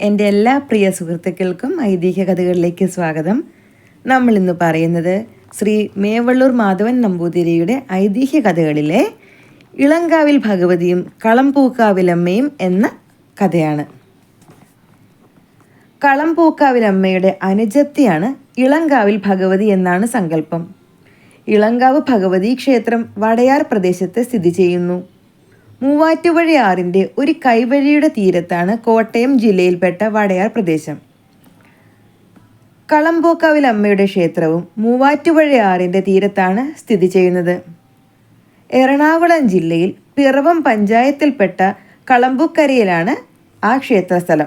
എന്റെ എല്ലാ പ്രിയ സുഹൃത്തുക്കൾക്കും ഐതിഹ്യ കഥകളിലേക്ക് സ്വാഗതം. നമ്മൾ ഇന്ന് പറയുന്നത് ശ്രീ മേവള്ളൂർ മാധവൻ നമ്പൂതിരിയുടെ ഐതിഹ്യ കഥകളിലെ ഇളങ്കാവിൽ ഭഗവതിയും കളംപൂക്കാവിലമ്മയും എന്ന കഥയാണ്. കളംപൂക്കാവിലമ്മയുടെ അനുജത്തിയാണ് ഇളങ്കാവിൽ ഭഗവതി എന്നാണ് സങ്കല്പം. ഇളങ്കാവ് ഭഗവതി ക്ഷേത്രം വടയാർ പ്രദേശത്ത് സ്ഥിതി ചെയ്യുന്നു. മൂവാറ്റുപുഴയാറിന്റെ ഒരു കൈവഴിയുടെ തീരത്താണ് കോട്ടയം ജില്ലയിൽപ്പെട്ട വടയാർ പ്രദേശം. കളമ്പോക്കാവിലമ്മയുടെ ക്ഷേത്രവും മൂവാറ്റുപുഴയാറിന്റെ തീരത്താണ് സ്ഥിതി ചെയ്യുന്നത്. എറണാകുളം ജില്ലയിൽ പിറവം പഞ്ചായത്തിൽപ്പെട്ട കളമ്പുക്കരയിലാണ് ആ ക്ഷേത്രസ്ഥലം.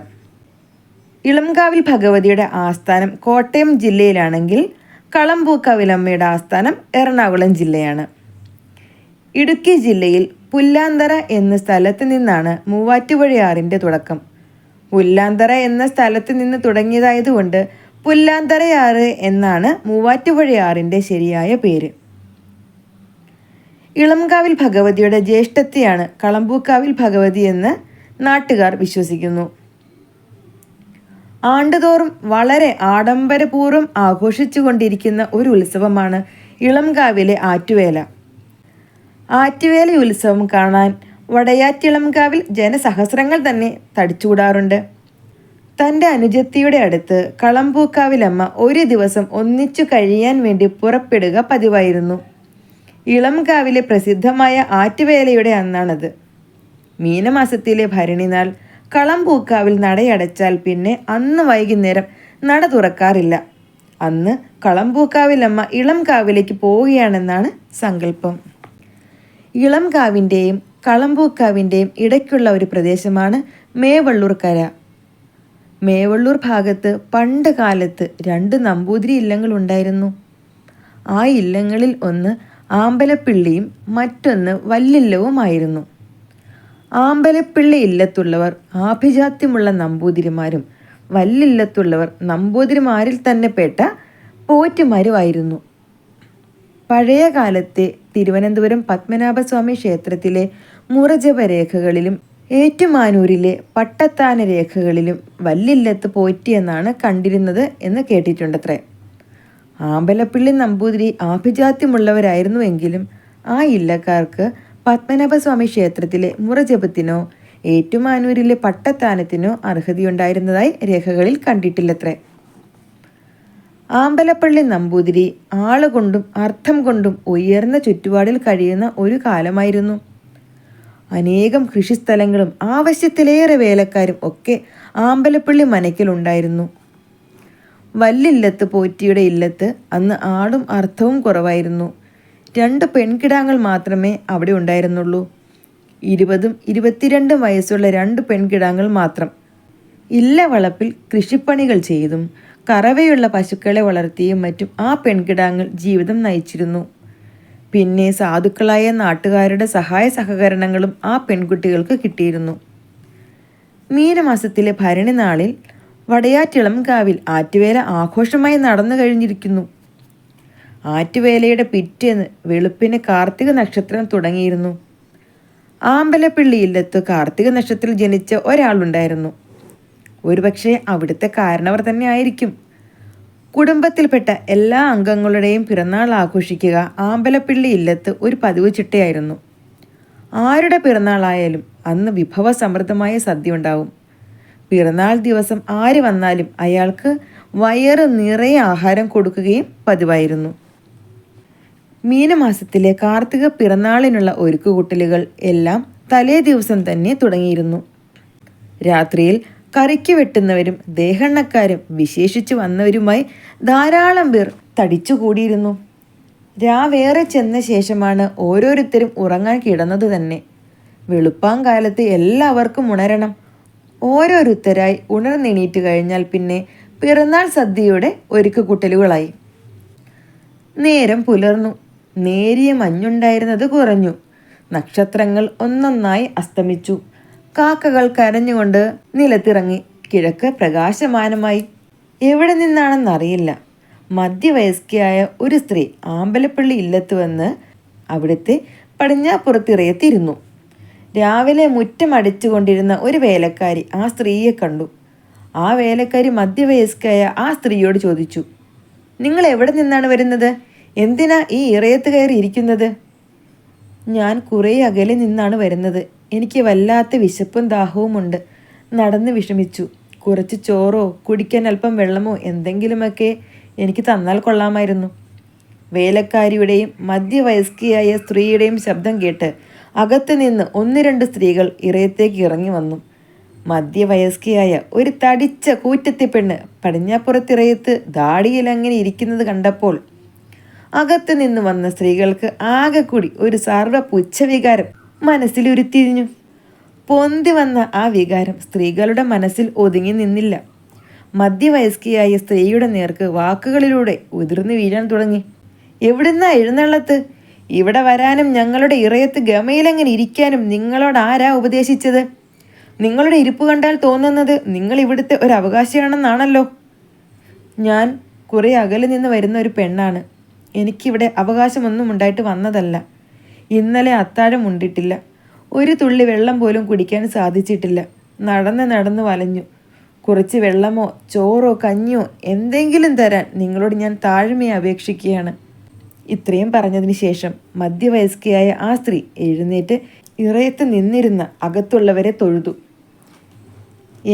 ഇളംകാവിൽ ഭഗവതിയുടെ ആസ്ഥാനം കോട്ടയം ജില്ലയിലാണെങ്കിൽ കളമ്പൂക്കാവിലമ്മയുടെ ആസ്ഥാനം എറണാകുളം ജില്ലയാണ്. ഇടുക്കി ജില്ലയിൽ പുല്ലാന്തറ എന്ന സ്ഥലത്ത് നിന്നാണ് മൂവാറ്റുപുഴയാറിന്റെ തുടക്കം. പുല്ലാന്തറ എന്ന സ്ഥലത്ത് നിന്ന് തുടങ്ങിയതായതുകൊണ്ട് പുല്ലാന്തറയാറ് എന്നാണ് മൂവാറ്റുപുഴയാറിന്റെ ശരിയായ പേര്. ഇളംകാവിൽ ഭഗവതിയുടെ ജ്യേഷ്ഠത്തെയാണ് കളമ്പൂക്കാവിൽ ഭഗവതി എന്ന് നാട്ടുകാർ വിശ്വസിക്കുന്നു. ആണ്ടുതോറും വളരെ ആഡംബരപൂർവം ആഘോഷിച്ചുകൊണ്ടിരിക്കുന്ന ഒരു ഉത്സവമാണ് ഇളംകാവിലെ ആറ്റുവേല. ആറ്റുവേല ഉത്സവം കാണാൻ വടയാറ്റിളംകാവിൽ ജനസഹസ്രങ്ങൾ തന്നെ തടിച്ചുകൂടാറുണ്ട്. തന്റെ അനുജത്തിയുടെ അടുത്ത് കളമ്പൂക്കാവിലമ്മ ഒരു ദിവസം ഒന്നിച്ചു കഴിയാൻ വേണ്ടി പുറപ്പെടുക പതിവായിരുന്നു. ഇളംകാവിലെ പ്രസിദ്ധമായ ആറ്റുവേലയുടെ അന്നാണത്. മീനമാസത്തിലെ ഭരണിനാൾ കളംപൂക്കാവിൽ നടയടച്ചാൽ പിന്നെ അന്ന് വൈകുന്നേരം നട തുറക്കാറില്ല. അന്ന് കളംപൂക്കാവിലമ്മ ഇളംകാവിലേക്ക് പോവുകയാണെന്നാണ് സങ്കല്പം. ഇളം കാവിന്റെയും കളമ്പൂക്കാവിന്റെയും ഇടയ്ക്കുള്ള ഒരു പ്രദേശമാണ് മേവള്ളൂർ കര മേവള്ളൂർ ഭാഗത്ത് പണ്ട് കാലത്ത് രണ്ട് നമ്പൂതിരി ഇല്ലങ്ങൾ ഉണ്ടായിരുന്നു. ആ ഇല്ലങ്ങളിൽ ഒന്ന് ആമ്പലപ്പിള്ളിയും മറ്റൊന്ന് വല്ലില്ലവുമായിരുന്നു. ആമ്പലപ്പിള്ളി ഇല്ലത്തുള്ളവർ ആഭിജാത്യമുള്ള നമ്പൂതിരിമാരും വല്ലില്ലത്തുള്ളവർ നമ്പൂതിരിമാരിൽ തന്നെ പേട്ട പോറ്റുമാരുമായിരുന്നു. പഴയ കാലത്തെ തിരുവനന്തപുരം പത്മനാഭസ്വാമി ക്ഷേത്രത്തിലെ മുറജപ രേഖകളിലും ഏറ്റുമാനൂരിലെ പട്ടത്താന രേഖകളിലും വല്ലില്ലത്ത് പോറ്റിയെന്നാണ് കണ്ടിരുന്നത് എന്ന് കേട്ടിട്ടുണ്ടത്രേ. ആമ്പലപ്പിള്ളി നമ്പൂതിരി ആഭിജാത്യമുള്ളവരായിരുന്നുവെങ്കിലും ആ ഇല്ലക്കാർക്ക് പത്മനാഭസ്വാമി ക്ഷേത്രത്തിലെ മുറജപത്തിനോ ഏറ്റുമാനൂരിലെ പട്ടത്താനത്തിനോ അർഹതയുണ്ടായിരുന്നതായി രേഖകളിൽ കണ്ടിട്ടില്ലത്രേ. ആമ്പലപ്പള്ളി നമ്പൂതിരി ആളുകൊണ്ടും അർത്ഥം കൊണ്ടും ഉയർന്ന ചുറ്റുപാടിൽ കഴിയുന്ന ഒരു കാലമായിരുന്നു. അനേകം കൃഷിസ്ഥലങ്ങളും ആവശ്യത്തിലേറെ വേലക്കാരും ഒക്കെ ആമ്പലപ്പള്ളി മനയ്ക്കലുണ്ടായിരുന്നു വല്ലില്ലത്ത് പോറ്റിയുടെ ഇല്ലത്ത് അന്ന് ആടും അർത്ഥവും കുറവായിരുന്നു. രണ്ട് പെൺകിടാങ്ങൾ മാത്രമേ അവിടെ ഉണ്ടായിരുന്നുള്ളൂ. ഇരുപതും ഇരുപത്തിരണ്ടും വയസ്സുള്ള രണ്ട് പെൺകിടാങ്ങൾ മാത്രം ഇല്ല വളപ്പിൽ കൃഷിപ്പണികൾ ചെയ്തും കറവയുള്ള പശുക്കളെ വളർത്തിയും മറ്റും ആ പെൺകിടാങ്ങൾ ജീവിതം നയിച്ചിരുന്നു. പിന്നെ സാധുക്കളായ നാട്ടുകാരുടെ സഹായ സഹകരണങ്ങളും ആ പെൺകുട്ടികൾക്ക് കിട്ടിയിരുന്നു. മീനമാസത്തിലെ ഭരണി നാളിൽ വടയാറ്റിളംകാവിൽ ആറ്റുവേല ആഘോഷമായി നടന്നു കഴിഞ്ഞിരിക്കുന്നു. ആറ്റുവേലയുടെ പിറ്റേന്ന് വെളുപ്പിന് കാർത്തിക നക്ഷത്രം തുടങ്ങിയിരുന്നു. ആമ്പലപ്പിള്ളി ഇല്ലത്ത് കാർത്തിക നക്ഷത്രത്തിൽ ജനിച്ച ഒരാളുണ്ടായിരുന്നു. ഒരുപക്ഷെ അവിടുത്തെ കാരണവർ തന്നെ ആയിരിക്കും. കുടുംബത്തിൽപ്പെട്ട എല്ലാ അംഗങ്ങളുടെയും പിറന്നാൾ ആഘോഷിക്കുക ആമ്പലപ്പിള്ളി ഇല്ലത്ത് ഒരു പതിവ് ചിട്ടയായിരുന്നു. ആരുടെ പിറന്നാളായാലും അന്ന് വിഭവസമൃദ്ധമായ സദ്യ ഉണ്ടാവും. പിറന്നാൾ ദിവസം ആര് വന്നാലും അയാൾക്ക് വയറ് നിറയെ ആഹാരം കൊടുക്കുകയും പതിവായിരുന്നു. മീനമാസത്തിലെ കാർത്തിക പിറന്നാളിനുള്ള ഒരുക്കുകൂട്ടലുകൾ എല്ലാം തലേ ദിവസം തന്നെ തുടങ്ങിയിരുന്നു. രാത്രിയിൽ കറിക്ക് വെട്ടുന്നവരും ദേഹണ്ണക്കാരും വിശേഷിച്ചു വന്നവരുമായി ധാരാളം പേർ തടിച്ചുകൂടിയിരുന്നു രാവേറെ ചെന്ന ശേഷമാണ് ഓരോരുത്തരും ഉറങ്ങാൻ കിടന്നത് തന്നെ. വെളുപ്പാങ്കാലത്ത് എല്ലാവർക്കും ഉണരണം. ഓരോരുത്തരായി ഉണർന്നെണീറ്റ് കഴിഞ്ഞാൽ പിന്നെ പിറന്നാൾ സദ്യയുടെ ഒരുക്കുകൂട്ടലുകളായി നേരം പുലർന്നു. നേരിയ മഞ്ഞുണ്ടായിരുന്നത് കുറഞ്ഞു. നക്ഷത്രങ്ങൾ ഒന്നൊന്നായി അസ്തമിച്ചു. കാക്കകൾ കരഞ്ഞുകൊണ്ട് നിലത്തിറങ്ങി. കിഴക്ക് പ്രകാശമാനമായി. എവിടെ നിന്നാണെന്നറിയില്ല മധ്യവയസ്കയായ ഒരു സ്ത്രീ ആമ്പലപ്പള്ളി ഇല്ലത്ത് വന്ന് അവിടുത്തെ പടിഞ്ഞാപ്പുറത്തിറയത്തിരുന്നു. രാവിലെ മുറ്റം അടിച്ചുകൊണ്ടിരുന്ന ഒരു വേലക്കാരി ആ സ്ത്രീയെ കണ്ടു. ആ വേലക്കാരി മധ്യവയസ്കയായ ആ സ്ത്രീയോട് ചോദിച്ചു നിങ്ങൾ എവിടെ നിന്നാണ് വരുന്നത്? എന്തിനാ ഈ ഇറയത്ത് കയറി ഇരിക്കുന്നത് ഞാൻ കുറേ അകലെ നിന്നാണ് വരുന്നത്. എനിക്ക് വല്ലാത്ത വിശപ്പും ദാഹവുമുണ്ട് നടന്ന് വിഷമിച്ചു. കുറച്ച് ചോറോ കുടിക്കാൻ അല്പം വെള്ളമോ എന്തെങ്കിലുമൊക്കെ എനിക്ക് തന്നാൽ കൊള്ളാമായിരുന്നു. വേലക്കാരിയുടെയും മധ്യവയസ്കയായ സ്ത്രീയുടെയും ശബ്ദം കേട്ട് അകത്ത് നിന്ന് ഒന്ന് രണ്ട് സ്ത്രീകൾ ഇറയത്തേക്ക് ഇറങ്ങി വന്നു. മധ്യവയസ്കയായ ഒരു തടിച്ച കൂറ്റത്തി പെണ്ണ് പടിഞ്ഞാപ്പുറത്തിറയത്ത് ദാടിയിൽ അങ്ങനെ ഇരിക്കുന്നത് കണ്ടപ്പോൾ അകത്ത് നിന്ന് വന്ന സ്ത്രീകൾക്ക് ആകെ കൂടി ഒരു സർവ പുച്ഛവികാരം മനസ്സിൽ ഉരുത്തിരിഞ്ഞു പൊന്തി വന്ന ആ വികാരം സ്ത്രീകളുടെ മനസ്സിൽ ഒതുങ്ങി നിന്നില്ല. മധ്യവയസ്കയായ സ്ത്രീയുടെ നേർക്ക് വാക്കുകളിലൂടെ ഉതിർന്നു വീഴാൻ തുടങ്ങി. എവിടുന്നാ എഴുന്നള്ളത്ത്? ഇവിടെ വരാനും ഞങ്ങളുടെ ഇറയത്ത് ഗമയിലെങ്ങനെ ഇരിക്കാനും നിങ്ങളോട് ആരാ ഉപദേശിച്ചത്? നിങ്ങളുടെ ഇരിപ്പ് കണ്ടാൽ തോന്നുന്നത് നിങ്ങൾ ഇവിടുത്തെ ഒരു അവകാശിയാണെന്നാണല്ലോ. ഞാൻ കുറേ അകലെ നിന്ന് വരുന്ന ഒരു പെണ്ണാണ്. എനിക്കിവിടെ അവകാശമൊന്നും ഉണ്ടായിട്ട് വന്നതല്ല. ഇന്നലെ അത്താഴം ഉണ്ടിട്ടില്ല. ഒരു തുള്ളി വെള്ളം പോലും കുടിക്കാൻ സാധിച്ചിട്ടില്ല. നടന്ന് നടന്ന് വലഞ്ഞു. കുറച്ച് വെള്ളമോ ചോറോ കഞ്ഞിയോ എന്തെങ്കിലും തരാൻ നിങ്ങളോട് ഞാൻ താഴ്മയെ അപേക്ഷിക്കുകയാണ്. ഇത്രയും പറഞ്ഞതിന് ശേഷം മധ്യവയസ്കയായ ആ സ്ത്രീ എഴുന്നേറ്റ് ഇറയത്ത് നിന്നിരുന്ന അകത്തുള്ളവരെ തൊഴുതു.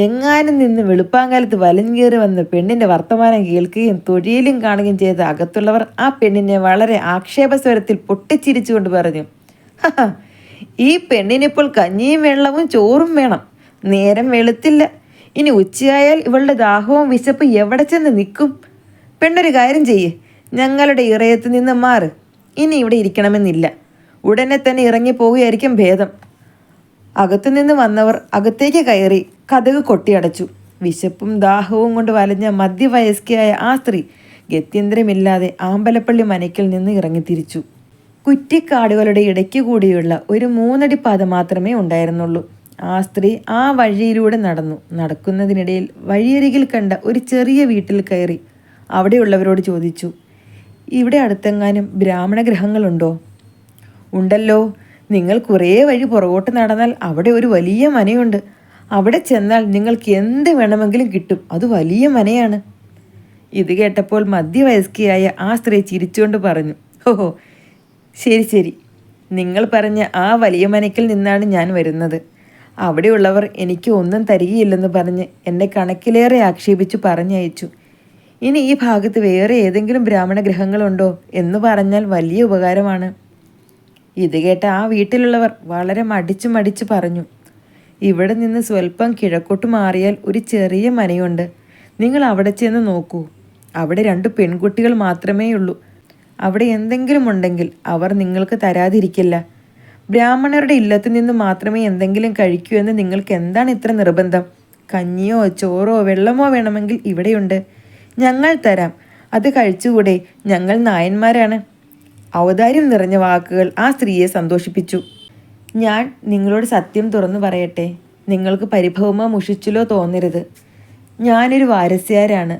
എങ്ങാനും നിന്ന് വെളുപ്പാങ്കാലത്ത് വലഞ്ഞേറി വന്ന പെണ്ണിന്റെ വർത്തമാനം കേൾക്കുകയും തൊഴിലും കാണുകയും ചെയ്ത അകത്തുള്ളവർ ആ പെണ്ണിനെ വളരെ ആക്ഷേപസ്വരത്തിൽ പൊട്ടിച്ചിരിച്ചുകൊണ്ട് പറഞ്ഞു ഈ പെണ്ണിനിപ്പോൾ കഞ്ഞിയും വെള്ളവും ചോറും വേണം. നേരം വെളുത്തില്ല. ഇനി ഉച്ചയായാൽ ഇവളുടെ ദാഹവും വിശപ്പും എവിടെ ചെന്ന് നിൽക്കും? പെണ്ണൊരു കാര്യം ചെയ്യേ. ഞങ്ങളുടെ ഇറയത്ത് നിന്ന് മാറ്. ഇനി ഇവിടെ ഇരിക്കണമെന്നില്ല. ഉടനെ തന്നെ ഇറങ്ങി പോവുകയായിരിക്കും ഭേദം. അകത്തുനിന്ന് വന്നവർ അകത്തേക്ക് കയറി കഥക് കൊട്ടിയടച്ചു. വിശപ്പും ദാഹവും കൊണ്ട് വലഞ്ഞ മധ്യവയസ്കയായ ആ സ്ത്രീ ഗത്യന്തരമില്ലാതെ ആമ്പലപ്പള്ളി മനയ്ക്കിൽ നിന്ന് ഇറങ്ങിത്തിരിച്ചു. കുറ്റിക്കാടുകളുടെ ഇടയ്ക്ക് കൂടിയുള്ള ഒരു മൂന്നടി പാത മാത്രമേ ഉണ്ടായിരുന്നുള്ളൂ. ആ സ്ത്രീ ആ വഴിയിലൂടെ നടന്നു. നടക്കുന്നതിനിടയിൽ വഴിയരികിൽ കണ്ട ഒരു ചെറിയ വീട്ടിൽ കയറി അവിടെയുള്ളവരോട് ചോദിച്ചു ഇവിടെ അടുത്തെങ്ങാനും ബ്രാഹ്മണ ഗ്രഹങ്ങളുണ്ടോ? ഉണ്ടല്ലോ. നിങ്ങൾ കുറേ വഴി പുറകോട്ട് നടന്നാൽ അവിടെ ഒരു വലിയ മനയുണ്ട്. അവിടെ ചെന്നാൽ നിങ്ങൾക്ക് എന്ത് വേണമെങ്കിലും കിട്ടും. അത് വലിയ മനയാണ്. ഇത് കേട്ടപ്പോൾ മധ്യവയസ്കിയായ ആ സ്ത്രീ ചിരിച്ചുകൊണ്ട് പറഞ്ഞു ഓഹോ ശരി ശരി. നിങ്ങൾ പറഞ്ഞ ആ വലിയ മനയ്ക്കിൽ നിന്നാണ് ഞാൻ വരുന്നത്. അവിടെയുള്ളവർ എനിക്ക് ഒന്നും തരികയില്ലെന്ന് പറഞ്ഞ് എന്നെ കണക്കിലേറെ ആക്ഷേപിച്ചു പറഞ്ഞയച്ചു. ഇനി ഈ ഭാഗത്ത് വേറെ ഏതെങ്കിലും ബ്രാഹ്മണ ഗ്രഹങ്ങളുണ്ടോ എന്ന് പറഞ്ഞാൽ വലിയ ഉപകാരമാണ്. ഇത് കേട്ട ആ വീട്ടിലുള്ളവർ വളരെ മടിച്ചു മടിച്ചു പറഞ്ഞു ഇവിടെ നിന്ന് സ്വല്പം കിഴക്കോട്ട് മാറിയാൽ ഒരു ചെറിയ മനയുണ്ട് നിങ്ങൾ അവിടെ ചെന്ന് നോക്കൂ. അവിടെ രണ്ട് പെൺകുട്ടികൾ മാത്രമേ ഉള്ളൂ അവിടെ എന്തെങ്കിലും ഉണ്ടെങ്കിൽ അവർ നിങ്ങൾക്ക് തരാതിരിക്കില്ല. ബ്രാഹ്മണരുടെ ഇല്ലത്തു നിന്ന് മാത്രമേ എന്തെങ്കിലും കഴിക്കൂ എന്ന് നിങ്ങൾക്ക് എന്താണ് ഇത്ര നിർബന്ധം? കഞ്ഞിയോ ചോറോ വെള്ളമോ വേണമെങ്കിൽ ഇവിടെയുണ്ട്. ഞങ്ങൾ തരാം. അത് കഴിച്ചുകൂടെ. ഞങ്ങൾ നായന്മാരാണ്. ഔദാര്യം നിറഞ്ഞ വാക്കുകൾ ആ സ്ത്രീയെ സന്തോഷിപ്പിച്ചു. ഞാൻ നിങ്ങളോട് സത്യം തുറന്നു പറയട്ടെ. നിങ്ങൾക്ക് പരിഭവമോ മുഷിച്ചിലോ തോന്നരുത്. ഞാനൊരു വാരസ്യാരാണ്.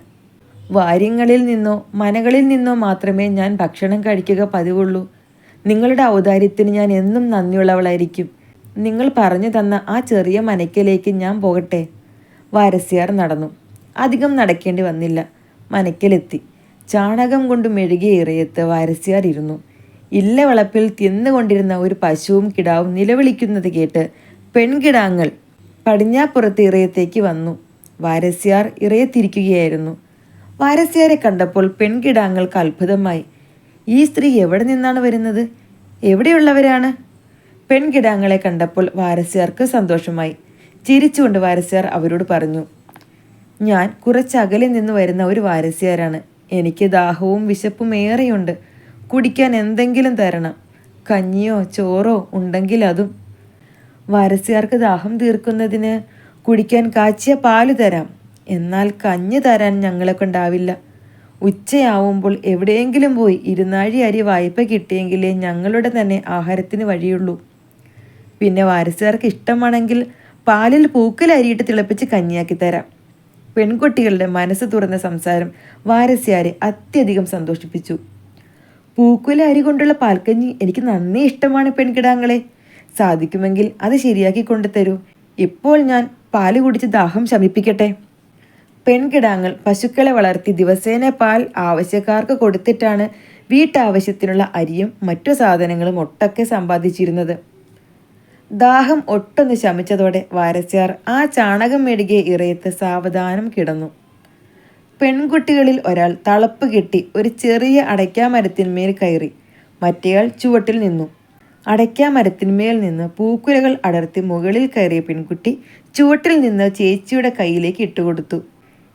വാര്യങ്ങളിൽ നിന്നോ മനകളിൽ നിന്നോ മാത്രമേ ഞാൻ ഭക്ഷണം കഴിക്കുക പതിവുള്ളൂ. നിങ്ങളുടെ ഔദാര്യത്തിന് ഞാൻ എന്നും നന്ദിയുള്ളവളായിരിക്കും. നിങ്ങൾ പറഞ്ഞു തന്ന ആ ചെറിയ മനയ്ക്കലേക്ക് ഞാൻ പോകട്ടെ. വാരസ്യാർ നടന്നു. അധികം നടക്കേണ്ടി വന്നില്ല. മനയ്ക്കലെത്തി ചാണകം കൊണ്ട് മെഴുകിയ ഇറയത്ത് വാരസ്യാർ ഇരുന്നു. ഇല്ല വളപ്പിൽ തിന്നുകൊണ്ടിരുന്ന ഒരു പശുവും കിടാവും നിലവിളിക്കുന്നത് കേട്ട് പെൺകിടാങ്ങൾ പടിഞ്ഞാപ്പുറത്ത് ഇറയത്തേക്ക് വന്നു. വാരസ്യാർ ഇറയത്തിരിക്കുകയായിരുന്നു. വാരസ്യാരെ കണ്ടപ്പോൾ പെൺകിടാങ്ങൾക്ക് അത്ഭുതമായി. ഈ സ്ത്രീ എവിടെ നിന്നാണ് വരുന്നത്? എവിടെയുള്ളവരാണ്? പെൺകിടാങ്ങളെ കണ്ടപ്പോൾ വാരസ്യാർക്ക് സന്തോഷമായി. ചിരിച്ചുകൊണ്ട് വാരസ്യാർ അവരോട് പറഞ്ഞു ഞാൻ കുറച്ചകലെ നിന്ന് വരുന്ന ഒരു വാരസ്യാരാണ്. എനിക്ക് ദാഹവും വിശപ്പും ഏറെയുണ്ട്. കുടിക്കാൻ എന്തെങ്കിലും തരണം. കഞ്ഞിയോ ചോറോ ഉണ്ടെങ്കിൽ അതും. വാരസ്യാർക്ക് ദാഹം തീർക്കുന്നതിന് കുടിക്കാൻ കാച്ചിയ പാൽ തരാം. എന്നാൽ കഞ്ഞി തരാൻ ഞങ്ങളെ കൊണ്ടാവില്ല ഉച്ചയാവുമ്പോൾ എവിടെയെങ്കിലും പോയി ഇരുന്നാഴി അരി വായ്പ കിട്ടിയെങ്കിലേ ഞങ്ങളുടെ തന്നെ ആഹാരത്തിന് വഴിയുള്ളൂ. പിന്നെ വാരസ്യാർക്ക് ഇഷ്ടമാണെങ്കിൽ പാലിൽ പൂക്കൽ അരിയിട്ട് തിളപ്പിച്ച് കഞ്ഞിയാക്കി തരാം. പെൺകുട്ടികളുടെ മനസ്സ് തുറന്ന സംസാരം വാരസ്യാരെ അത്യധികം സന്തോഷിപ്പിച്ചു. പൂക്കുല അരി കൊണ്ടുള്ള പാൽക്കഞ്ഞി എനിക്ക് നന്നേ ഇഷ്ടമാണ് പെൺകിടാങ്ങളെ. സാധിക്കുമെങ്കിൽ അത് ശരിയാക്കി കൊണ്ടു തരൂ ഇപ്പോൾ ഞാൻ പാൽ കുടിച്ച് ദാഹം ശമിപ്പിക്കട്ടെ. പെൺകിടാങ്ങൾ പശുക്കളെ വളർത്തി ദിവസേന പാൽ ആവശ്യക്കാർക്ക് കൊടുത്തിട്ടാണ് വീട്ടാവശ്യത്തിനുള്ള അരിയും മറ്റു സാധനങ്ങളും ഒട്ടൊക്കെ സമ്പാദിച്ചിരുന്നത്. ദാഹം ഒട്ടൊന്ന് ശമിച്ചതോടെ വാരസ്യാർ ആ ചാണകം മെഴുകിയ ഇറയത്ത് സാവധാനം കിടന്നു. പെൺകുട്ടികളിൽ ഒരാൾ തളപ്പ് കെട്ടി ഒരു ചെറിയ അടയ്ക്കാമരത്തിന്മേൽ കയറി. മറ്റേയാൾ ചുവട്ടിൽ നിന്നു. അടയ്ക്കാമരത്തിന്മേൽ നിന്ന് പൂക്കുലകൾ അടർത്തി മുകളിൽ കയറിയ പെൺകുട്ടി ചുവട്ടിൽ നിന്ന് ചേച്ചിയുടെ കയ്യിലേക്ക് ഇട്ടുകൊടുത്തു.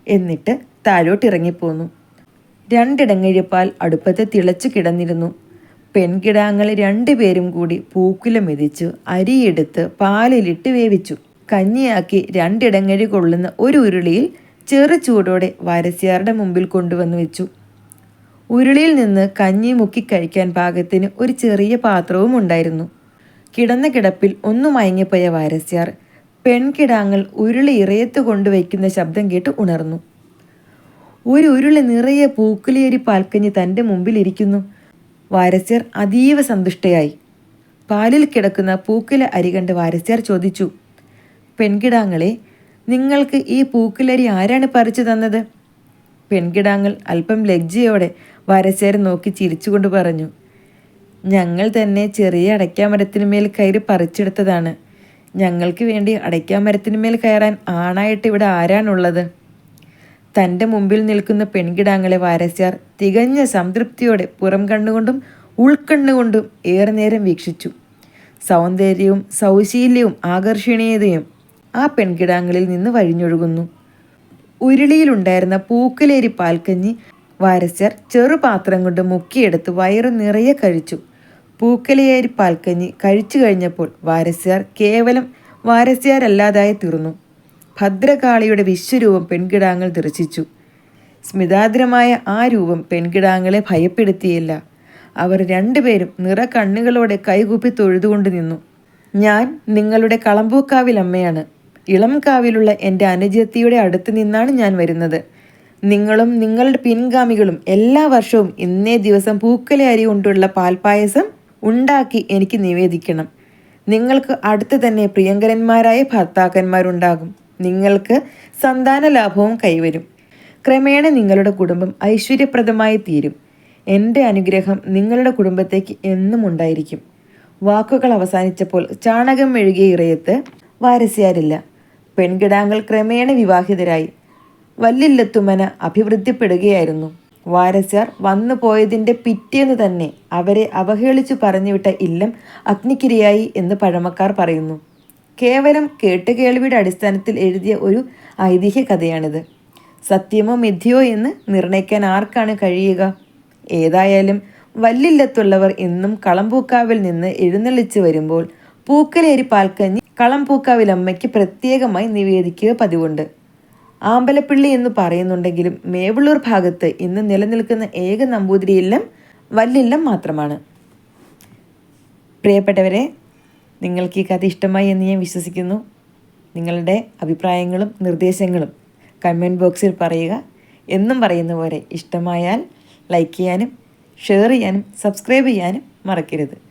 എന്നിട്ട് താഴോട്ടിറങ്ങിപ്പോന്നു. രണ്ടിടങ്ങഴിപ്പാൽ അടുപ്പത്ത് തിളച്ചു കിടന്നിരുന്നു. പെൺകിടാങ്ങൾ രണ്ടുപേരും കൂടി പൂക്കുല മെതിച്ചു അരിയെടുത്ത് പാലിലിട്ട് വേവിച്ചു. കഞ്ഞിയാക്കി രണ്ടിടങ്ങഴി കൊള്ളുന്ന ഒരു ഉരുളിയിൽ ചെറു ചൂടോടെ വാരസ്യാരുടെ മുമ്പിൽ കൊണ്ടുവന്നു വെച്ചു. ഉരുളിയിൽ നിന്ന് കഞ്ഞി മുക്കി കഴിക്കാൻ പാകത്തിന് ഒരു ചെറിയ പാത്രവും ഉണ്ടായിരുന്നു. കിടന്ന കിടപ്പിൽ ഒന്നു മയങ്ങിപ്പോയ വാരസ്യാർ പെൺകിടാങ്ങൾ ഉരുളി ഇറയത്ത് കൊണ്ടുവയ്ക്കുന്ന ശബ്ദം കേട്ട് ഉണർന്നു. ഒരു ഉരുളി നിറയെ പൂക്കുലിയരി പാൽക്കഞ്ഞി തന്റെ മുമ്പിലിരിക്കുന്നു വാരസ്യർ അതീവ സന്തുഷ്ടയായി. പാലിൽ കിടക്കുന്ന പൂക്കുല അരി കണ്ട് വാരസ്യാർ ചോദിച്ചു പെൺകിടാങ്ങളെ നിങ്ങൾക്ക് ഈ പൂക്കുലരി ആരാണ് പറിച്ചു തന്നത്? പെൺകിടാങ്ങൾ അല്പം ലജ്ജയോടെ വരച്ചേരെ നോക്കി ചിരിച്ചുകൊണ്ട് പറഞ്ഞു ഞങ്ങൾ തന്നെ ചെറിയ അടയ്ക്കാമരത്തിനുമേൽ കയറി പറിച്ചെടുത്തതാണ്. ഞങ്ങൾക്ക് വേണ്ടി അടയ്ക്കാമരത്തിനുമേൽ കയറാൻ ആണായിട്ട് ഇവിടെ ആരാണുള്ളത്? തന്റെ മുമ്പിൽ നിൽക്കുന്ന പെൺകിടാങ്ങളെ വാരസ്യാർ തികഞ്ഞ സംതൃപ്തിയോടെ പുറം കണ്ണുകൊണ്ടും ഉൾക്കണ്ണുകൊണ്ടും ഏറെ നേരം വീക്ഷിച്ചു. സൗന്ദര്യവും സൗശീല്യവും ആകർഷണീയതയും ആ പെൺകിടാങ്ങളിൽ നിന്ന് വഴിഞ്ഞൊഴുകുന്നു. ഉരുളിയിലുണ്ടായിരുന്ന പൂക്കലേരി പാൽക്കഞ്ഞി വാരസ്യർ ചെറുപാത്രം കൊണ്ട് മുക്കിയെടുത്ത് വയറു നിറയെ കഴിച്ചു. പൂക്കലേരി പാൽക്കഞ്ഞി കഴിച്ചു കഴിഞ്ഞപ്പോൾ വാരസ്യാർ കേവലം വാരസ്യാരല്ലാതായി തീർന്നു. ഭദ്രകാളിയുടെ വിശ്വരൂപം പെൺകിടാങ്ങൾ ദർശിച്ചു. സ്മിതാദ്രമായ ആ രൂപം പെൺകിടാങ്ങളെ ഭയപ്പെടുത്തിയില്ല. അവർ രണ്ടുപേരും നിറ കണ്ണുകളോടെ കൈകൂപ്പി തൊഴുതുകൊണ്ട് നിന്നു. ഞാൻ നിങ്ങളുടെ കളമ്പൂക്കാവിൽ അമ്മയാണ് ഇളം കാവിലുള്ള എന്റെ അനുജത്തിയുടെ അടുത്ത് നിന്നാണ് ഞാൻ വരുന്നത്. നിങ്ങളും നിങ്ങളുടെ പിൻഗാമികളും എല്ലാ വർഷവും ഇന്നേ ദിവസം പൂക്കല അരി കൊണ്ടുള്ള പാൽപ്പായസം ഉണ്ടാക്കി എനിക്ക് നിവേദിക്കണം. നിങ്ങൾക്ക് അടുത്ത് തന്നെ പ്രിയങ്കരന്മാരായ ഭർത്താക്കന്മാരുണ്ടാകും. നിങ്ങൾക്ക് സന്താന ലാഭവും കൈവരും. ക്രമേണ നിങ്ങളുടെ കുടുംബം ഐശ്വര്യപ്രദമായി തീരും. എന്റെ അനുഗ്രഹം നിങ്ങളുടെ കുടുംബത്തേക്ക് എന്നും ഉണ്ടായിരിക്കും. വാക്കുകൾ അവസാനിച്ചപ്പോൾ ചാണകം മെഴുകിയ ഇറയത്ത് വാരസ്യാരില്ല. പെൺകിടാങ്ങൾ ക്രമേണ വിവാഹിതരായി. വല്ലില്ലത്തുമന അഭിവൃദ്ധിപ്പെടുകയായിരുന്നു. വാരസ്യാർ വന്നു പോയതിന്റെ പിറ്റേന്ന് തന്നെ അവരെ അവഹേളിച്ചു പറഞ്ഞുവിട്ട ഇല്ലം അഗ്നിക്കിരിയായി എന്ന് പഴമക്കാർ പറയുന്നു. കേവലം കേട്ടുകേൾവിയുടെ അടിസ്ഥാനത്തിൽ എഴുതിയ ഒരു ഐതിഹ്യ കഥയാണിത്. സത്യമോ മിഥ്യയോ എന്ന് നിർണയിക്കാൻ ആർക്കാണ് കഴിയുക? ഏതായാലും വല്ലില്ലത്തുള്ളവർ ഇന്നും കളംപൂക്കാവിൽ നിന്ന് എഴുന്നള്ളിച്ചു വരുമ്പോൾ പൂക്കലേരി പാൽക്കഞ്ഞി കളംപൂക്കാവിലമ്മയ്ക്ക് പ്രത്യേകമായി നിവേദിക്കുക പതിവുണ്ട്. ആമ്പലപ്പിള്ളി എന്ന് പറയുന്നുണ്ടെങ്കിലും മേവളൂർ ഭാഗത്ത് ഇന്ന് നിലനിൽക്കുന്ന ഏക നമ്പൂതിരി ഇല്ലം വല്ലില്ലം മാത്രമാണ്. പ്രിയപ്പെട്ടവരെ നിങ്ങൾക്ക് ഈ കഥ ഇഷ്ടമായി എന്ന് ഞാൻ വിശ്വസിക്കുന്നു. നിങ്ങളുടെ അഭിപ്രായങ്ങളും നിർദ്ദേശങ്ങളും കമന്റ് ബോക്സിൽ പറയുക. എന്നും പറയുന്ന പോലെ ഇഷ്ടമായാൽ ലൈക്ക് ചെയ്യാനും ഷെയർ ചെയ്യാനും സബ്സ്ക്രൈബ് ചെയ്യാനും മറക്കരുത്.